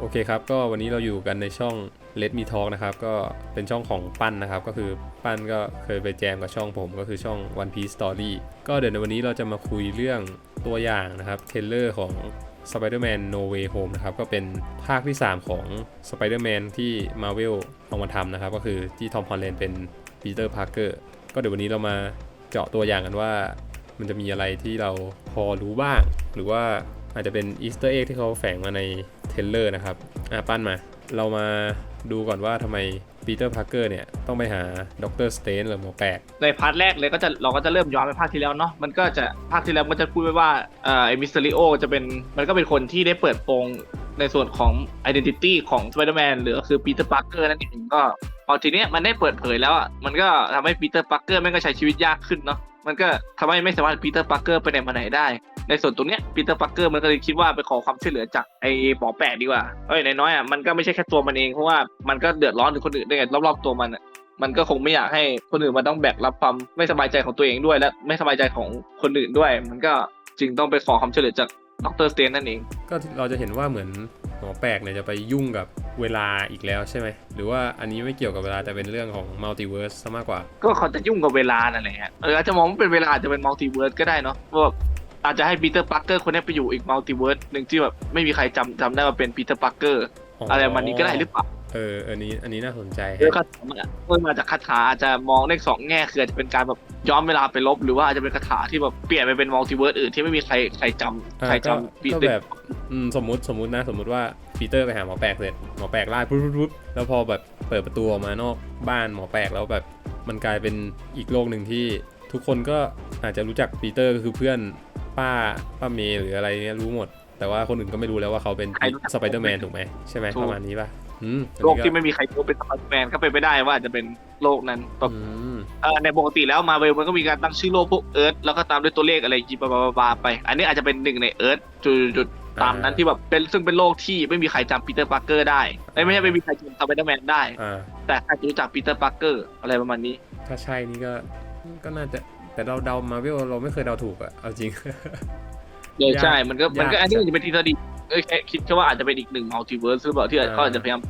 โอเคครับ ก็วันนี้เราอยู่กันในช่อง Let Me Talk นะครับ ก็เป็นช่องของปั้นนะครับ ก็คือปั้นก็เคยไปแจมกับช่องผม ก็คือช่อง One Piece Story ก็เดี๋ยวในวันนี้เราจะมาคุยเรื่องตัวอย่างนะครับเทรลเลอร์ของ Spider-Man No Way Home นะครับ ก็เป็นภาคที่ 3 ของ Spider-Man ที่ Marvel เอามาทำนะครับ ก็คือที่ทอมฮอลแลนด์เป็นปีเตอร์พาร์เกอร์ก็เดี๋ยววันนี้เรามาเจาะตัวอย่างกันว่า มันจะมีอะไรที่เราพอรู้บ้าง หรือว่าอาจจะเป็นอีสเตอร์เอ็กที่เขาแฝงมาใน ลเลอร์นะครับ อะปั้นมา เรามาดูก่อนว่าทำไมปีเตอร์พาร์เกอร์เนี่ย ต้องไปหาด็อกเตอร์สเตนหรือหมอแปลก ในพาร์ทแรกเลยก็จะเราก็จะเริ่มย้อนไปภาคที่แล้วเนาะมันก็จะภาคที่แล้วมันจะพูดไว้ว่าเอ่อไอมิสเตอริโอจะเป็นมันก็เป็นคนที่ได้เปิดโปงในส่วนของ Identity ของ Spider-Man หรือก็คือปีเตอร์ปาร์เกอร์นั่นเองก็พอทีเนี้ยมันได้เปิดเผยแล้วอะมันก็ทำให้ปีเตอร์ปาร์เกอร์แม่งก็ใช้ชีวิตยากขึ้นเนาะ มันก็ทำให้ไม่สามารถปีเตอร์ปาร์เกอร์ไปไหนมาไหนได้ ในส่วนตรงเนี้ยปีเตอร์ปาร์เกอร์มันก็เลยคิดว่าไปขอความช่วยเหลือจากไอ้หมอแปลกดีกว่าเอ้ยน้อยอะมันก็ไม่ใช่แค่ตัวมันเองเพราะว่ามันก็เดือดร้อนถึงคนอื่นด้วยไงรอบๆตัวมันอะมันก็คงไม่อยากให้คนอื่นมาต้องแบกรับความไม่สบายใจของตัวเองด้วย และไม่สบายใจของคนอื่นด้วย มันก็จึงต้องไปขอความช่วยเหลือจากดรสเตนนั่นเอง ก็เราจะเห็นว่าเหมือนหมอแปลกเนี่ยจะไปยุ่งกับ เวลาอีกแล้วใช่ไหมหรือว่าอันนี้ไม่เกี่ยวกับเวลาแต่เป็นเรื่องของมัลติเวิร์สซะมากกว่า ก็เขาจะยุ่งกับเวลานั่นแหละฮะเอออาจจะมองว่าเป็นเวลาอาจจะเป็นมัลติเวิร์สก็ได้เนาะว่าแบบอาจจะให้ปีเตอร์ปาร์เกอร์คนนี้ไปอยู่อีกมัลติเวิร์สหนึ่งที่แบบไม่มีใครจำจำได้ว่าเป็นปีเตอร์ปาร์เกอร์อะไรประมันนี้ก็ได้หรือเปล่าเอออันนี้อันนี้น่าสนใจเรื่องฮะคาถามันอะเมื่อมาจากคาถาอาจจะมองได้สองแง่คืออาจจะเป็นการแบบย้อนเวลาไปลบหรือว่าอาจจะเป็นคาถาที่แบบเปลี่ยนไปเป็นมัลติเวิร์สอื่นที่ไม่มีใครใครจำอ่าใครก็จำปีก็เตอร์ แบบอืมสมมุติสมมุตินะสมมุติว่า ปีเตอร์ไปหาหมอแปลกเสร็จหมอแปลกไล่ปุ๊บปุ๊บปุ๊บแล้วพอแบบเปิดประตูออกมานอกบ้านหมอแปลกแล้วแบบมันกลายเป็นอีกโลกหนึ่งที่ทุกคนก็อาจจะรู้จักปีเตอร์ก็คือเพื่อนป้าป้าเมย์หรืออะไรเนี้ยรู้หมด แต่ว่าคนอื่นก็ไม่รู้แล้วว่าเขาเป็นใครรู้จัก สไปเดอร์แมนถูกไหมใช่ไหมถูกประมาณนี้ป่ะอืมอันโลกนี้ที่ไม่มีใครรู้เป็นสไปเดอร์แมนก็เป็นไปได้ว่าอาจจะเป็นโลกนั้นแบบอืมเอ่อในปกติแล้วมาเวลมันก็มีการตั้งชื่อโลกพวกเอิร์ธแล้วก็ตามด้วยตัวเลขอะไรจีบาบาบาไป อันนี้อาจจะเป็นหนึ่งในเอิร์ธจุดจุดๆ ตามนั้นที่แบบเป็นซึ่งเป็นโลกที่ไม่มีใครจำปีเตอร์ปาร์เกอร์ได้เอ้ยไม่ใช่ไม่มีใครจำสไปเดอร์แมนได้ อ่าแต่ใครจะรู้จักปีเตอร์ปาร์เกอร์อะไรประมาณนี้ ถ้าใช่นี่ก็ก็น่าจะแต่เราเดามาเวลเราไม่เคยเดาถูกอะเอาจริง เออยากใช่ มันก็ มันก็ยากอันนี้จัดอาจจะเป็นทฤษฎีเอ้ยแค่คิดแค่ว่าอาจจะเป็นอีกหนึ่งมัลติเวิร์สหรือเปล่าที่อ่า เขาอาจจะพยายาม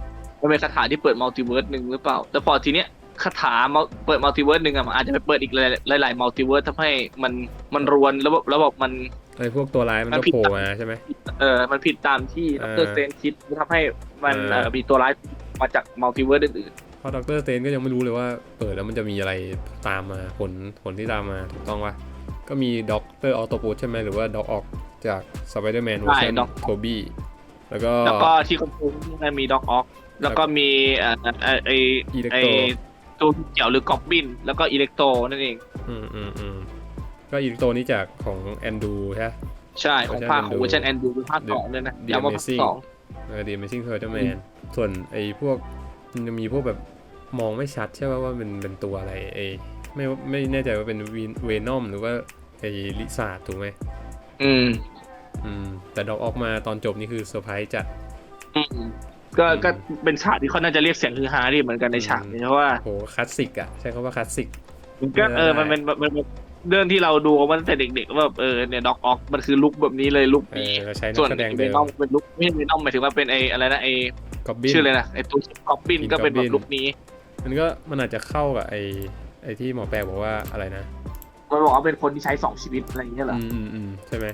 มันเป็นคาถาที่เปิดมัลติเวิร์สหนึ่งหรือเปล่า แต่พอทีเนี้ยคาถา mul- เปิดมัลติเวิร์สหนึ่งอะมันอาจจะไปเปิดอีกหลายหลายมัลติเวิร์สทำให้มันมันรวนแล้วแบบแล้วแบบมัน ไอ้พวกตัวร้ายมันมันก็ผิดโผล่มาใช่ไหมเออ มันผิดตามที่ดอ่ารสเตนคิดทำให้มันอ่าเอ่อมีตัวร้ายมาจากมัลติเวิร์สอื่นเพราะด็อกเตอร์สเตนก็ยังไม่รู้เลยว่าเปิดแล้วมันจะมีอะไรตามมาผลผลที่ตามมาถูกต้องปะก็มีด็อกเตอร์ออโตปูใช่ไหมหรือว่าด็อกออกจากสไปเดอร์แมนเวอร์ชันโทบี้แล้วก็ๆแล้วก็ที่คนพูดมันมีด็อกออกแล้วก็มีเอ่อเอ่อไออีเล็กไอโตตัวเกี่ยวหรือกอบบิน แล้วก็อิเล็กโตนั่นเอง อืมอืมอืม ก็อีเล็กโตนี้จากของแอนดูใช่ปะใช่ของภาคของเวอร์ชันแอนดูภาคสองเลยนะ The ย้ำว่าภาค Amazing สองเออดีมซิ่งเ p อร์เจอร์แมนส่วนไอ้พวกมันจะมีพวกแบบมองไม่ชัดใช่ป่ะว่าเป็นเป็นตัวอะไรไอ้ไม่ไม่แน่ใจว่าเป็นเวนอมหรือว่าไอ้ลิซาร์ดถูกไหมอืม อืม แต่ดอกออกมาตอนจบนี่คือเซอร์ไพรส์จัดอืมก็อืมก็เป็นฉากที่เขาน่าจะเรียกเสียงฮือฮาดีเหมือนกันในฉากนี้เพราะว่าโหคลาสสิกอะ ใช้คำว่าคลาสสิกมันก็เออได้มันเป็นมัน เป็นเรื่องที่เราดูมาตั้งแต่เด็กๆว่าแบบเออเนี่ยด็อกออกมันคือลุคแบบนี้เลยลุคเอนี้อเราใช้นัส่วกนแสดงเวเดิมนอมเป็นลุคไม่ใช่เวนอมหมายถึงว่าเป็นไออะไรนะไอกอบบิน ชื่อเลยนะไอตัวกอบบิน Green ก็เป็นแบบ Goblin ลุคนี้มันก็มันอาจจะเข้ากับไอ้ไอ้ที่หมอแปลบอกว่าอะไรนะมันบอกว่าเป็นคนที่ใช้สองชีวิตอะไรอย่างเงี้ยเหรอ อืมอืมอืมใช่ไหม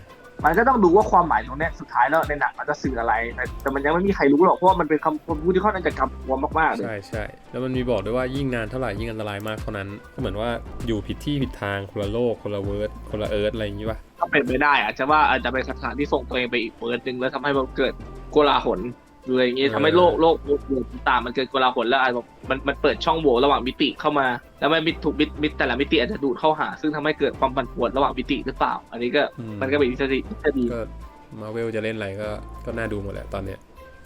มันก็ต้องดูว่าความหมายตรงเนี้ยสุดท้ายแล้วในหนังมันจะสื่ออะไร แต่แต่มันยังไม่มีใครรู้หรอกเพราะว่ามันเป็นคำพูดที่ค่อนข้างจะกำกวมมากๆเลยใช่ใช่แล้วมันมีบอกด้วยว่ายิ่งนานเท่าไหร่ยิ่งอันตรายมากเท่านั้นก็เหมือนว่าอยู่ผิดที่ผิดทางคนละโลกคนละเวิร์ดคนละเอิร์ธอะไรอย่างงี้ป่ะก็เป็นไปได้อาจจะว่าอาจจะเป็นคาถาที่ส่งตัวเองไปอีกเปิดหนึ่งแล้วทำให้มันเกิดโกลาหลหรืออะไรอย่างงี้เออทำให้โลกโลกโลกต่างๆมันเกิดโกลาหลแล้วอาจจะแบบมันมันเปิดช่องโหว่ระหว่างมิติเข้ามา แล้วมันมิติถูกมิติมิติแต่ละมิติอาจจะดูดเข้าหา ซึ่งทำให้เกิดความปั่นป่วนระหว่างมิติหรือเปล่า อันนี้ก็อืมันก็เป็นทฤษฎีทฤษฎีก็มาเวลจะเล่นอะไรก็ก็น่าดูหมดแหละตอนเนี้ย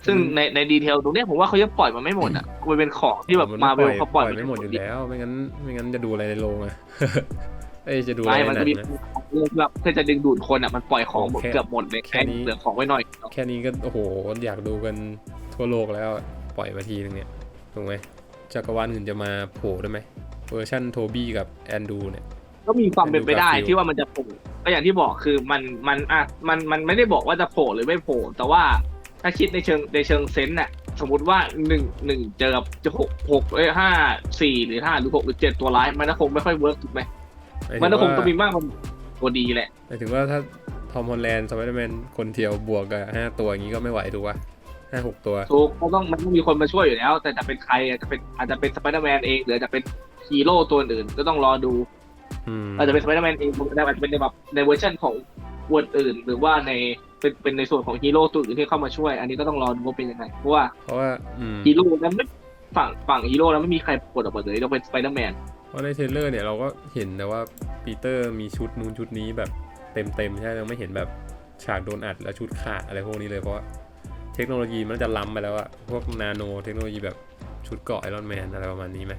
ซึ่งในในดีเทลตรงเนี้ยผมว่าเขายังปล่อยมาไม่หมดอะมันเป็นของที่แบบนมาเวลเขาปล่อยไม่หมดอยู่แล้ว ไม่งั้นไม่งั้นจะดูอะไรในโรงอะเอ้ยจะดูอะไรไม่ในมันหนัก็งมีนะเรื่องแบบเพื่อจะดึงดูดคนอะมันปล่อยของหมดแค่เกือบหมดเลยแค่แค่นี้เหลือของไว้หน่อย แค่นี้ก็โอ้โหอยากดูกันทั่วโลกแล้วอะปล่อยมาทีนึงเนี่ยถูกไหมจักรวาลอื่นจะมาโผล่ได้ไหม เวอร์ชันโทบี้กับแอนดูเนี่ย ก็มีความเป็นไปได้ Andrew Garfield ที่ว่ามันจะโผล่ก็อย่างที่บอกคือมันมันอะมันมันไม่ได้บอกว่าจะโผล่หรือไม่โผล่แต่ว่าถ้าคิดในเชิงในเชิงเซนส์น่ะสมมติว่าหนึ่งหนึ่งเจอกับจะหกหกเอ้ยห้าสี่หรือห้าหรือหกหรือเจ็ดตัวร้าย มันก็คงไม่ค่อยเวิร์กถูกไหมหายถึมันก็คงว่าต้องมีมากกว่าตัวดีแหละหมายถึงว่าถ้าทอมฮอลแลนด์สไปเดอร์แมนคนเดียวบวกกับห้าตัวอย่างนี้ก็ไม่ไหวถูกปะห้าหกตัวถูกก็ต้องมันต้องมีคนมาช่วยอยู่แล้ว แต่จะเป็นใครอาจจะเป็นอาจจะเป็นสไปเดอร์แมนเองหรืออาจจะเป็น ฮีโร่ตัวอื่นก็ต้องรอดูอืมอาจจะเป็นสไปเดอร์แมนเองอาจจะเป็นในแบบในเวอร์ชันของวนอื่น หรือว่าในเป็นเป็นในส่วนของฮีโร่ตัวอื่นที่เข้ามาช่วย อันนี้ก็ต้องรอดูว่าเป็นยังไงเพราะว่าเพราะว่าอืมฮีโร่นั้นไม่ฝั่งฝั่งฮีโร่นั้นไม่มีใครปรากฏออกมาเลยต้องเป็นสไปเดอร์แมนเพราะในเทรลเลอร์เนี่ยเราก็เห็นแต่ว่าปีเตอร์มีชุดนู้นชุดนี้แบบเต็มเต็มๆใช่ไหมยังไม่เห็นแบบฉากโดนอัดและชุดขาดอะไรพวกนี้เลยเพราะว่าเทคโนโลยีมันจะล้ำไปแล้วอะพวกนาโนเทคโนโลยีแบบชุดเกราะไอรอนแมนอะไรประมาณนี้ไหม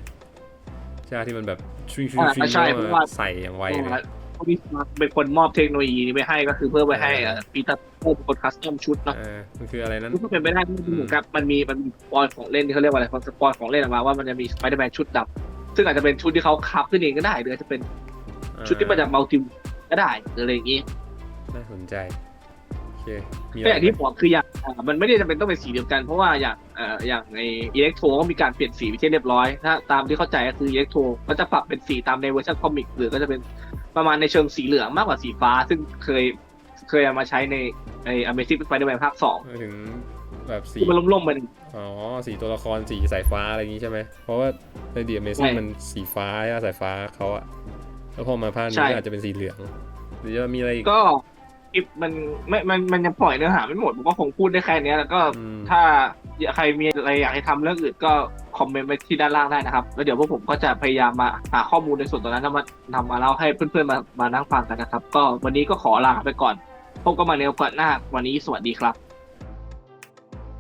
ใช่ที่มันแบบชิงชิงชิงอ่าใช่เพราะว่าใส่อย่างไวเลยเพราะพี่มาร์คเป็นคนมอบเทคโนโลยีนี้ไปให้ก็คือเพื่อไปให้ปีเตอร์เป็นคนคัสตอมชุดเนาะเออมันคืออะไรนั้นก็เป็นไปได้ที่เหมือนกับมันมีมันมีสปอยของเล่นที่เขาเรียกว่าอะไรสปอยของเล่นออกมาว่ามันจะมีสไปเดอร์แมนชุดดำซึ่งอาจจะเป็นชุดที่เขาคับขึ้นเองก็ได้หรืออาจจะเป็นชุดที่มาจากมัลติมก็ได้หรืออะไรอย่างงี้น่าสนใจโอ เคมีก็อะอไรย่างที่บอกคืออย่างอ่ามันไม่ได้จำเป็นต้องเป็นสีเดียวกัน เพราะว่าอย่างเอ่ออย่างในอิเล็กโทรก็มีการเปลี่ยนสีไปที่เรียบร้อย ถ้าตามที่เข้าใจก็คืออิเล็กโทรก็จะปรับเป็นสีตามในเวอร์ชันคอมิกหรือก็จะเป็นประมาณในเชิงสีเหลืองมากกว่าสีฟ้า ซึ่งเคยเคยเอามาใช้ในใน Amazing Spider-Man ภาคสองหมายถึงแบบสี ที่มันล่มๆมัน อ๋อ สีตัวละครสีสายฟ้าอะไรอย่างงี้ใช่ไหม เพราะว่าในดีเมซิ่งใช่มันสีฟ้าใช่ปะสายฟ้าเขาอะแล้วพอมาภาคนี้ใช่ก็อาจจะเป็นสีเหลือง หรือจะมีอะไรอีกก็ คลิปมันไม่มันมันยังปล่อยเนื้อหาไม่หมดผมก็คงพูดได้แค่เนี้ยแล้วก็อืม ถ้าใครมีอะไรอยากให้ทำเรื่องอื่นก็คอมเมนต์ไว้ที่ด้านล่างได้นะครับ แล้วเดี๋ยวพวกผมก็จะพยายามมาหาข้อมูลในส่วนตรงนั้นแล้วมานำมาเล่าให้เพื่อนๆมามานั่งฟังกันนะครับ ก็วันนี้ก็ขอลาไปก่อน พบกันใหมาในโอกาสหน้าวันนี้สวัสดีครับ